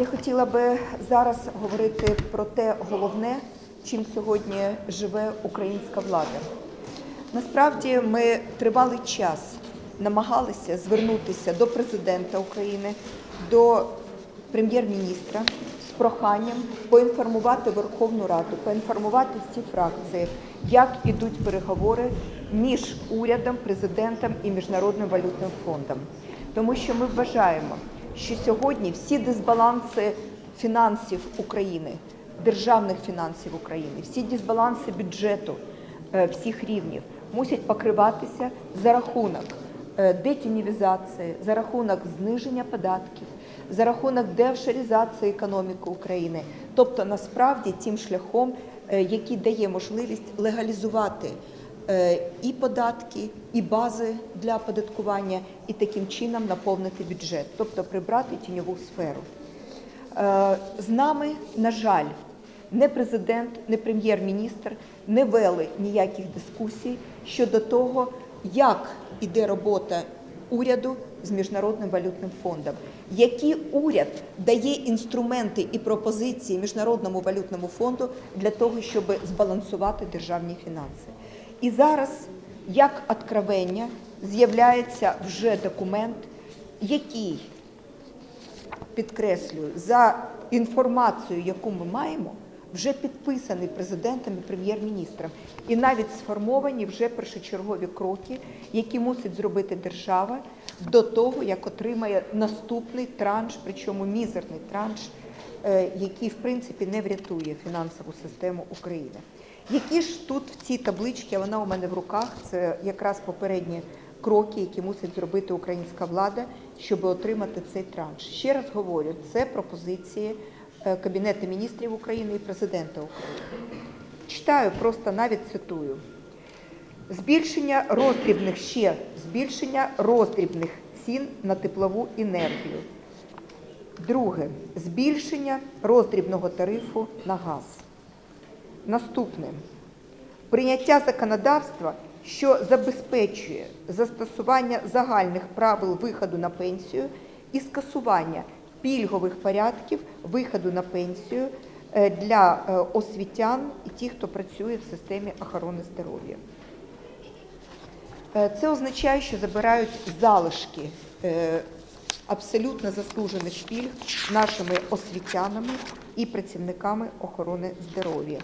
Я хотіла би зараз говорити про те головне, чим сьогодні живе українська влада. Насправді ми тривалий час намагалися звернутися до президента України, до прем'єр-міністра з проханням поінформувати Верховну Раду, поінформувати всі фракції, як ідуть переговори між урядом, президентом і Міжнародним валютним фондом. Тому що ми вважаємо, що сьогодні всі дисбаланси фінансів України, державних фінансів України, всі дисбаланси бюджету е, всіх рівнів мусять покриватися за рахунок е, детінівізації, за рахунок зниження податків, за рахунок деофшоризації економіки України, тобто насправді тим шляхом, е, який дає можливість легалізувати і податки, і бази для оподаткування, і таким чином наповнити бюджет, тобто прибрати тіньову сферу. Е, З нами, на жаль, не президент, не прем'єр-міністр не вели ніяких дискусій щодо того, як іде робота уряду з міжнародним валютним фондом, які уряд дає інструменти і пропозиції міжнародному валютному фонду для того, щоб збалансувати державні фінанси. І зараз, як откровення, з'являється вже документ, який підкреслюю, за інформацією, яку ми маємо, вже підписаний президентом і прем'єр-міністром, і навіть сформовані вже першочергові кроки, які мусить зробити держава до того, як отримає наступний транш, причому мізерний транш, е, який в принципі не врятує фінансову систему України. Які ж тут в цій табличці, вона у мене в руках, це якраз попередні кроки, які мусить зробити українська влада, щоб отримати цей транш. Ще раз говорю, це пропозиції е, Кабінету міністрів України і президента України. Читаю, просто навіть цитую. Збільшення роздрібних ще збільшення роздрібних цін на теплову енергію. Друге збільшення роздрібного тарифу на газ. Наступне прийняття законодавства, що забезпечує застосування загальних правил виходу на пенсію і скасування пільгових порядків виходу на пенсію е, для е, освітян і тих, хто працює в системі охорони здоров'я. Е, Це означає, що забирають залишки абсолютно заслужених пільг нашими освітянами і працівниками охорони здоров'я.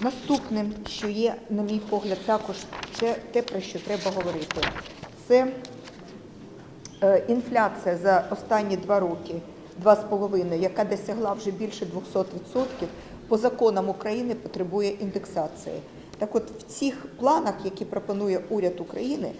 Наступним, що є, на мій погляд, також це те, про що треба говорити, це е, інфляція за останні два роки, два з половиною, яка досягла вже більше 200%, по законам України потребує індексації. Так от в цих планах, які пропонує уряд України,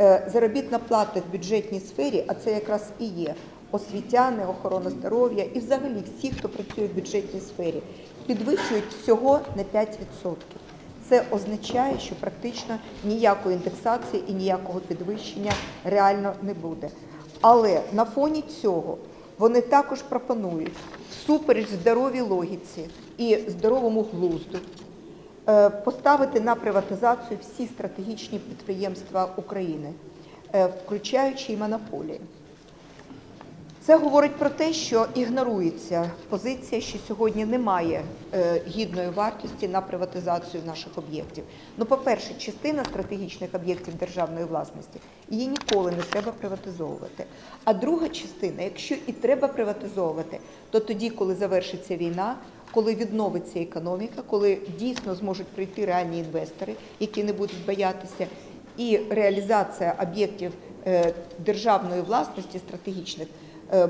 е, заробітна плата в бюджетній сфері, а це якраз і є освітяни, охорона здоров'я і взагалі всі, хто працює в бюджетній сфері, підвищують всього на 5%. Це означає, що практично ніякої індексації і ніякого підвищення реально не буде. Але на фоні цього вони також пропонують всупереч здоровій логіці і здоровому глузду е, поставити на приватизацію всі стратегічні підприємства України, е, включаючи і монополії. Це говорить про те, що ігнорується позиція, що сьогодні немає е, гідної вартості на приватизацію наших об'єктів. Ну, по-перше, частина стратегічних об'єктів державної власності її ніколи не треба приватизовувати. А друга частина, якщо і треба приватизовувати, то тоді, коли завершиться війна, коли відновиться економіка, коли дійсно зможуть прийти реальні інвестори, які не будуть боятися, і реалізація об'єктів е, державної власності стратегічних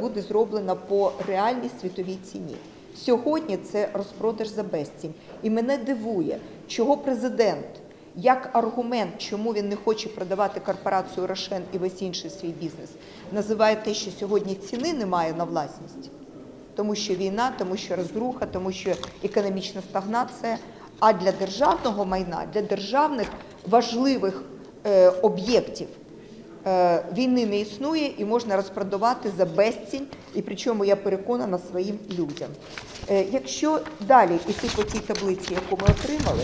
буде зроблена по реальній світовій ціні. Сьогодні це розпродаж за безцінь. І мене дивує, чого президент, як аргумент, чому він не хоче продавати корпорацію Рошен і весь інший свій бізнес, називає те, що сьогодні ціни немає на власність тому що війна, тому що розруха, тому що економічна стагнація. А для державного майна, для державних важливих е, об'єктів е, війни не існує і можна розпродавати за безцінь, і причому я переконана своїм людям. Е, якщо далі йти по тій таблиці, яку ми отримали,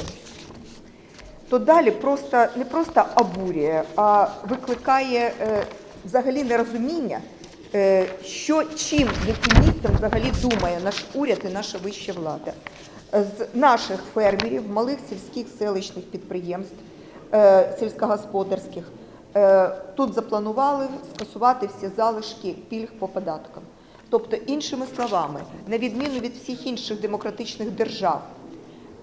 то далі просто не просто обурює, а викликає е, взагалі нерозуміння, е, що чим, яким місцем взагалі думає наш уряд і наша вища влада. З наших фермерів, малих сільських селищних підприємств, е, сільськогосподарських, е, тут запланували скасувати всі залишки пільг по податкам. Тобто, іншими словами, на відміну від всіх інших демократичних держав,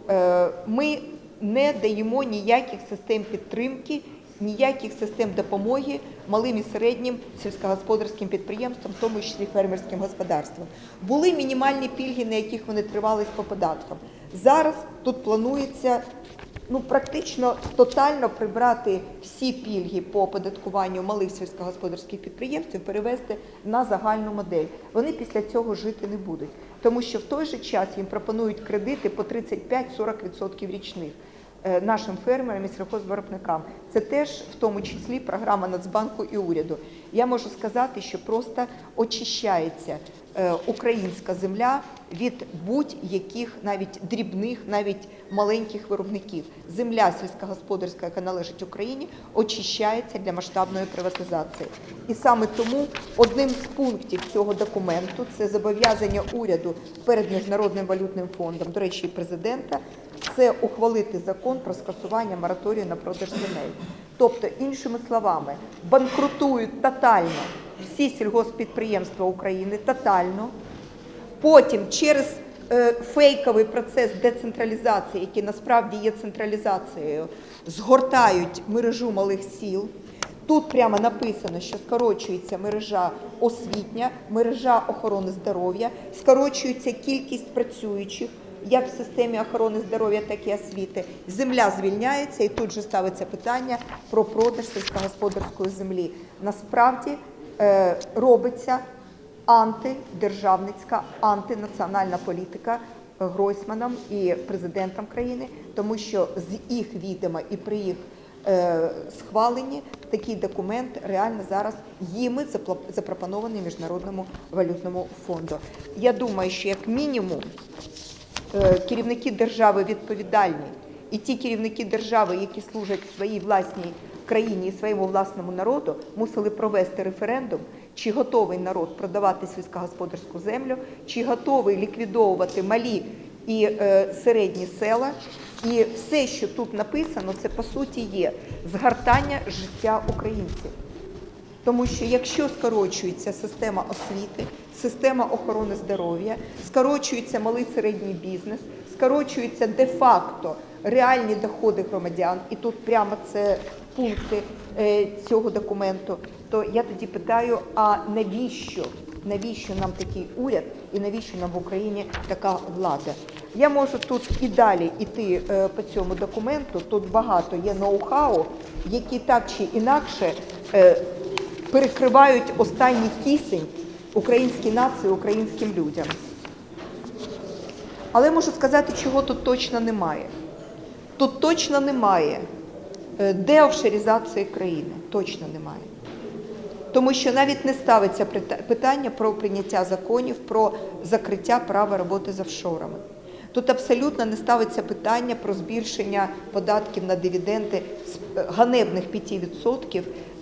Е, ми не даємо ніяких систем підтримки, ніяких систем допомоги малим і середнім сільськогосподарським підприємствам, в тому числі фермерським господарствам. Були мінімальні пільги, на яких вони тривались по податкам. Зараз тут планується ну, практично тотально прибрати всі пільги по оподаткуванню малих сільськогосподарських підприємств перевести на загальну модель. Вони після цього жити не будуть, тому що в той же час їм пропонують кредити по 35-40% річних нашим фермерам і сільхозвиробникам. Це теж в тому числі програма Нацбанку і уряду. Я можу сказати, що просто очищається е, українська земля від будь-яких навіть дрібних, навіть маленьких виробників. Земля сільськогосподарська, яка належить Україні, очищається для масштабної приватизації. І саме тому одним з пунктів цього документу це зобов'язання уряду перед міжнародним валютним фондом, до речі, президента, це ухвалити закон про скасування мораторію на продаж земель. Тобто, іншими словами, банкрутують тотально всі сільгоспідприємства України, тотально. Потім через е, фейковий процес децентралізації, який насправді є централізацією, згортають мережу малих сіл. Тут прямо написано, що скорочується мережа освітня, мережа охорони здоров'я, скорочується кількість працюючих як в системі охорони здоров'я, так і освіти. Земля звільняється, і тут же ставиться питання про продаж сільськогосподарської землі. Насправді е, робиться антидержавницька, антинаціональна політика Гройсманом і президентом країни, тому що з їх відома і при їх е, схваленні такий документ реально зараз їми запропонований міжнародному валютному фонду. Я думаю, що як мінімум керівники держави відповідальні, і ті керівники держави, які служать своїй власній країні і своєму власному народу, мусили провести референдум, чи готовий народ продавати сільськогосподарську землю, чи готовий ліквідовувати малі і е, середні села. І все, що тут написано, це по суті є згортання життя українців. Тому що якщо скорочується система освіти, система охорони здоров'я, скорочується малий середній бізнес, скорочуються де-факто реальні доходи громадян, і тут прямо це пункти е, цього документу, то я тоді питаю: а навіщо? Навіщо нам такий уряд і навіщо нам в Україні така влада? Я можу тут і далі йти е, по цьому документу. Тут багато є ноу-хау, які так чи інакше е, перекривають останній кисень українській нації, українським людям. Але можу сказати, чого тут точно немає. Тут точно немає е, деофшоризації країни. Точно немає. Тому що навіть не ставиться питання про прийняття законів про закриття права роботи з офшорами. Тут абсолютно не ставиться питання про збільшення податків на дивіденди з е, ганебних 5%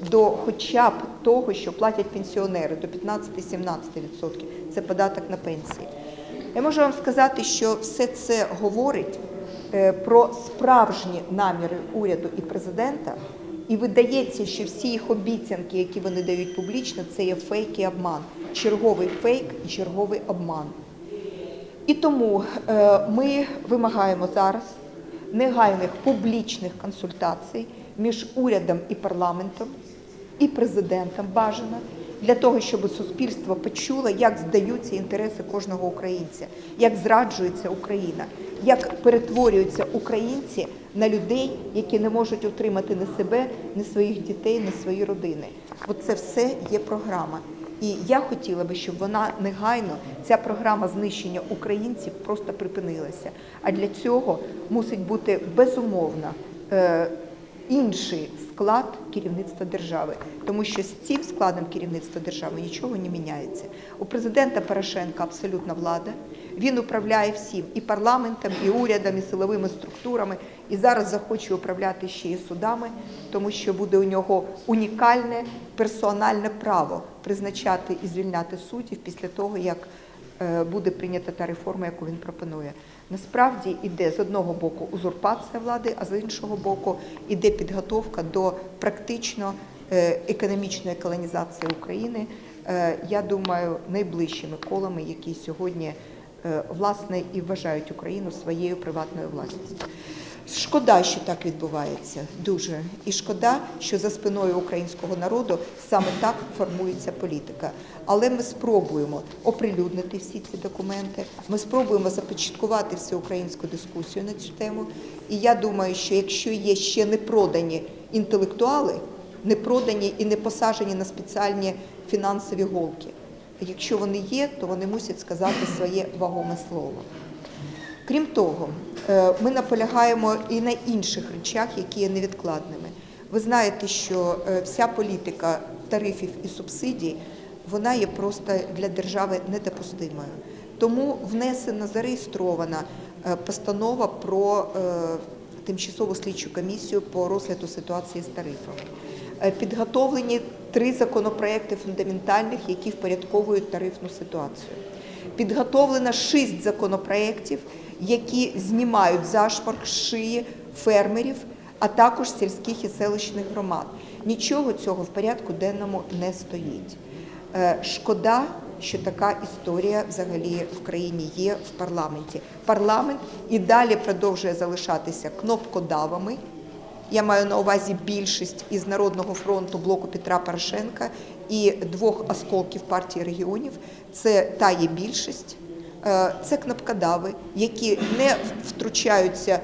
до хоча б того, що платять пенсіонери, до 15-17%. Це податок на пенсії. Я можу вам сказати, що все це говорить е, про справжні наміри уряду і президента, і видається, що всі їх обіцянки, які вони дають публічно, це є фейк і обман. Черговий фейк і черговий обман. І тому е, ми вимагаємо зараз негайних публічних консультацій між урядом і парламентом, і президентом бажано, для того, щоб суспільство почуло, як здаються інтереси кожного українця, як зраджується Україна, як перетворюються українці на людей, які не можуть утримати ні себе, ні своїх дітей, ні свої родини. От це все є програма. І я хотіла би, щоб вона негайно, ця програма знищення українців просто припинилася. А для цього мусить бути безумовно е, інший склад керівництва держави, тому що з цим складом керівництва держави нічого не міняється. У президента Порошенка абсолютна влада. Він управляє всім і парламентом, і урядом, і силовими структурами. І зараз захоче управляти ще і судами, тому що буде у нього унікальне персональне право призначати і звільняти суддів після того, як е, буде прийнята та реформа, яку він пропонує. Насправді йде з одного боку узурпація влади, а з іншого боку йде підготовка до практично е, економічної колонізації України. е, Я думаю, найближчими колами, які сьогодні е, власне і вважають Україну своєю приватною власністю. Шкода, що так відбувається, дуже. І шкода, що за спиною українського народу саме так формується політика. Але ми спробуємо оприлюднити всі ці документи. Ми спробуємо започаткувати всеукраїнську дискусію на цю тему. І я думаю, що якщо є ще не продані інтелектуали, не продані і не посаджені на спеціальні фінансові голки, якщо вони є, то вони мусять сказати своє вагоме слово. Крім того, е, ми наполягаємо і на інших речах, які є невідкладними. Ви знаєте, що е, вся політика тарифів і субсидій вона є просто для держави недопустимою. Тому внесена зареєстрована е, постанова про тимчасову слідчу комісію по розгляду ситуації з тарифами. Підготовлені три законопроекти фундаментальних, які впорядковують тарифну ситуацію. Підготовлено шість законопроєктів, які знімають зашморг з шиї фермерів, а також сільських і селищних громад. Нічого цього в порядку денному не стоїть. Е, Шкода, що така історія взагалі в країні є в парламенті. Парламент і далі продовжує залишатися кнопкодавами. Я маю на увазі більшість із Народного фронту блоку Петра Порошенка і двох осколків партії регіонів. Це та є більшість, це кнопкодави, які не втручаються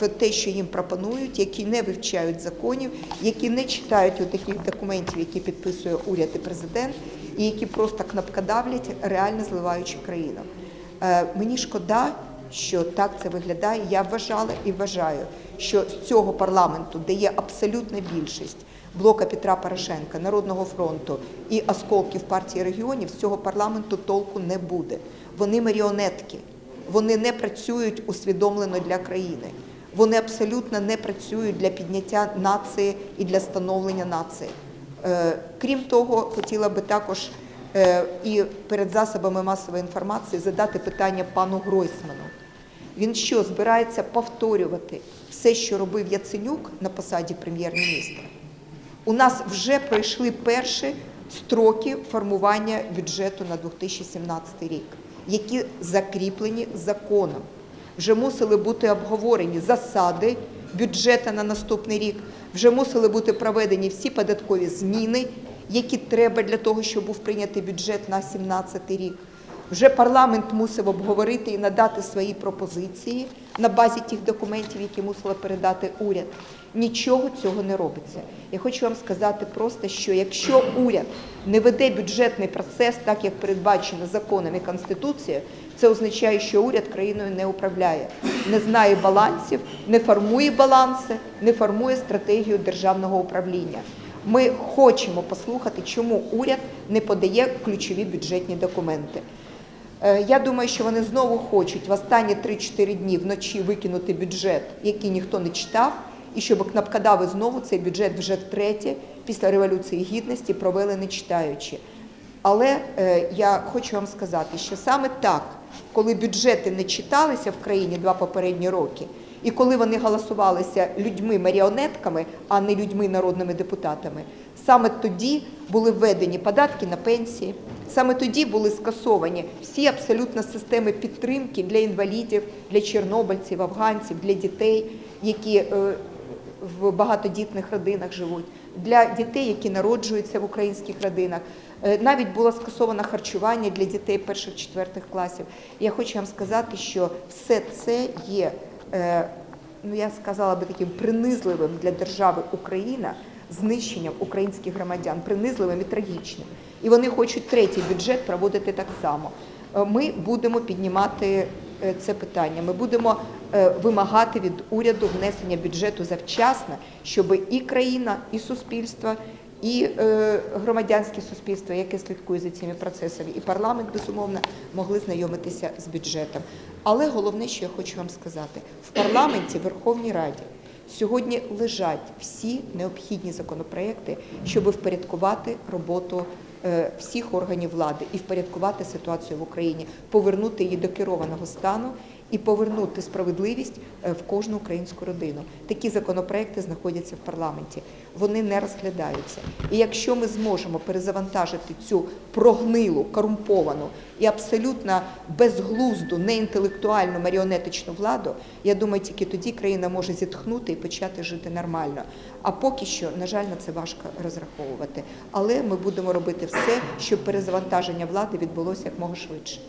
в те, що їм пропонують, які не вивчають законів, які не читають таких документів, які підписує уряд і президент, і які просто кнопкодавлять, реально зливаючи країну. Е, Мені шкода, що так це виглядає. Я вважала і вважаю, що з цього парламенту, де є абсолютна більшість блока Петра Порошенка, Народного фронту і осколків партії регіонів, з цього парламенту толку не буде. Вони маріонетки, вони не працюють усвідомлено для країни. Вони абсолютно не працюють для підняття нації і для становлення нації. Е, Крім того, хотіла би також е, і перед засобами масової інформації задати питання пану Гройсману. Він що збирається повторювати все, що робив Яценюк на посаді прем'єр-міністра? У нас вже пройшли перші строки формування бюджету на 2017 рік, які закріплені законом. Вже мусили бути обговорені засади бюджету на наступний рік, вже мусили бути проведені всі податкові зміни, які треба для того, щоб був прийнятий бюджет на 2017 рік. Вже парламент мусив обговорити і надати свої пропозиції на базі тих документів, які мусила передати уряд. Нічого цього не робиться. Я хочу вам сказати просто, що якщо уряд не веде бюджетний процес, так як передбачено законом і конституцією, це означає, що уряд країною не управляє, не знає балансів, не формує баланси, не формує стратегію державного управління. Ми хочемо послухати, чому уряд не подає ключові бюджетні документи. Е, Я думаю, що вони знову хочуть в останні 3-4 дні вночі викинути бюджет, який ніхто не читав, і щоб кнопкодави знову цей бюджет вже втретє після Революції Гідності провели не читаючи. Але е, я хочу вам сказати, що саме так, коли бюджети не читалися в країні два попередні роки, і коли вони голосувалися людьми-маріонетками, а не людьми народними депутатами, саме тоді були введені податки на пенсії, саме тоді були скасовані всі абсолютно системи підтримки для інвалідів, для чорнобильців, афганців, для дітей, які е, в багатодітних родинах живуть, для дітей, які народжуються в українських родинах. Е, Навіть було скасовано харчування для дітей перших-четвертих класів. Я хочу вам сказати, що все це є, ну я сказала би таким принизливим для держави Україна знищенням українських громадян, принизливим і трагічним. І вони хочуть третій бюджет проводити так само. Е, Ми будемо піднімати е, це питання. Ми будемо е, вимагати від уряду внесення бюджету завчасно, щоб і країна, і суспільство, і е, громадянське суспільство, яке слідкує за цими процесами, і парламент, безумовно, могли знайомитися з бюджетом. Але головне, що я хочу вам сказати, в парламенті, в Верховній Раді сьогодні лежать всі необхідні законопроекти, щоб впорядкувати роботу е, всіх органів влади і впорядкувати ситуацію в Україні, повернути її до керованого стану і повернути справедливість е, в кожну українську родину. Такі законопроекти знаходяться в парламенті. Вони не розглядаються. І якщо ми зможемо перезавантажити цю прогнилу, корумповану і абсолютно безглузду, неінтелектуальну маріонетичну владу, я думаю, тільки тоді країна може зітхнути і почати жити нормально. А поки що, на жаль, на це важко розраховувати. Але ми будемо робити все, щоб перезавантаження влади відбулося якмога швидше.